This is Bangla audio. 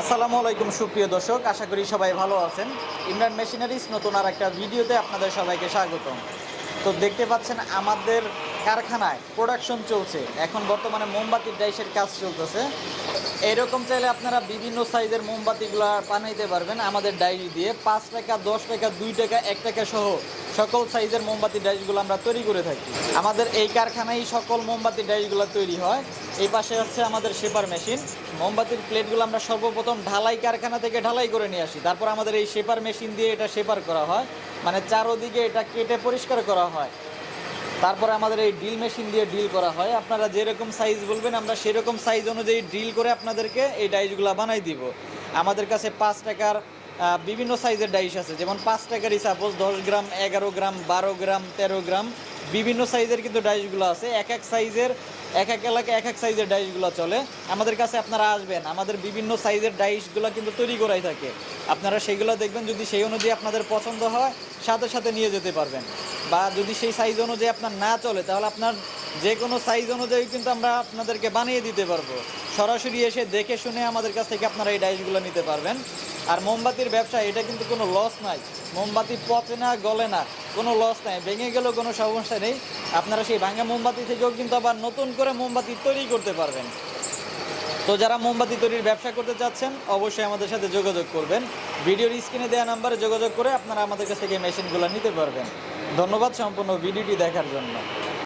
আসসালামু আলাইকুম, সুপ্রিয় দর্শক। আশা করি সবাই ভালো আছেন। ইমরান মেশিনারিজ নতুন আর একটা ভিডিওতে আপনাদের সবাইকে স্বাগতম। তো দেখতে পাচ্ছেন, আমাদের কারখানায় প্রোডাকশন চলছে। এখন বর্তমানে মোমবাতির ডাইসের কাজ চলতেছে। এরকম চাইলে আপনারা বিভিন্ন সাইজের মোমবাতিগুলো বানাইতে পারবেন আমাদের ডাইরি দিয়ে। পাঁচ টাকা, দশ টাকা, দুই টাকা, এক টাকা সহ সকল সাইজের মোমবাতি ডাইসগুলো আমরা তৈরি করে থাকি। আমাদের এই কারখানায় সকল মোমবাতি ডাইসগুলো তৈরি হয়। এই পাশে হচ্ছে আমাদের শেপার মেশিন। মোমবাতির প্লেটগুলো আমরা সর্বপ্রথম ঢালাই কারখানা থেকে ঢালাই করে নিয়ে আসি। তারপর আমাদের এই শেপার মেশিন দিয়ে এটা শেপার করা হয়। মানে চারোদিকে এটা কেটে পরিষ্কার করা হয়। তারপরে আমাদের এই ড্রিল মেশিন দিয়ে ড্রিল করা হয়। আপনারা যেরকম সাইজ বলবেন, আমরা সেরকম সাইজ অনুযায়ী ড্রিল করে আপনাদেরকে এই ডাইসগুলো বানাই দিব। আমাদের কাছে পাঁচ টাকার বিভিন্ন সাইজের ডাইস আছে। যেমন পাঁচ টাকারই সাপোজ দশ গ্রাম, এগারো গ্রাম, বারো গ্রাম, তেরো গ্রাম, বিভিন্ন সাইজের কিন্তু ডাইসগুলো আছে। এক এক সাইজের এক এক এলাকায় এক এক সাইজের ডাইসগুলো চলে। আমাদের কাছে আপনারা আসবেন, আমাদের বিভিন্ন সাইজের ডাইসগুলো কিন্তু তৈরি করাই থাকে। আপনারা সেগুলো দেখবেন, যদি সেই অনুযায়ী আপনাদের পছন্দ হয়, সাথে সাথে নিয়ে যেতে পারবেন। বা যদি সেই সাইজ অনুযায়ী আপনার না চলে, তাহলে আপনার যে কোনো সাইজ অনুযায়ী কিন্তু আমরা আপনাদেরকে বানিয়ে দিতে পারব। সরাসরি এসে দেখে শুনে আমাদের কাছ থেকে আপনারা এই ডাইসগুলো নিতে পারবেন। আর মোমবাতির ব্যবসা, এটা কিন্তু কোনো লস নাই মোমবাতি পচে না, গলে না, কোনো লস নাই। ভেঙে গেলেও কোনো সমস্যা নেই। আপনারা সেই ভাঙা মোমবাতি থেকেও কিন্তু আবার নতুন করে মোমবাতি তৈরি করতে পারবেন। তো যারা মোমবাতি তৈরির ব্যবসা করতে চাচ্ছেন, অবশ্যই আমাদের সাথে যোগাযোগ করবেন। ভিডিওর স্ক্রিনে দেওয়া নাম্বারে যোগাযোগ করে আপনারা আমাদের কাছ থেকে মেশিনগুলো নিতে পারবেন। ধন্যবাদ সম্পূর্ণ ভিডিওটি দেখার জন্য।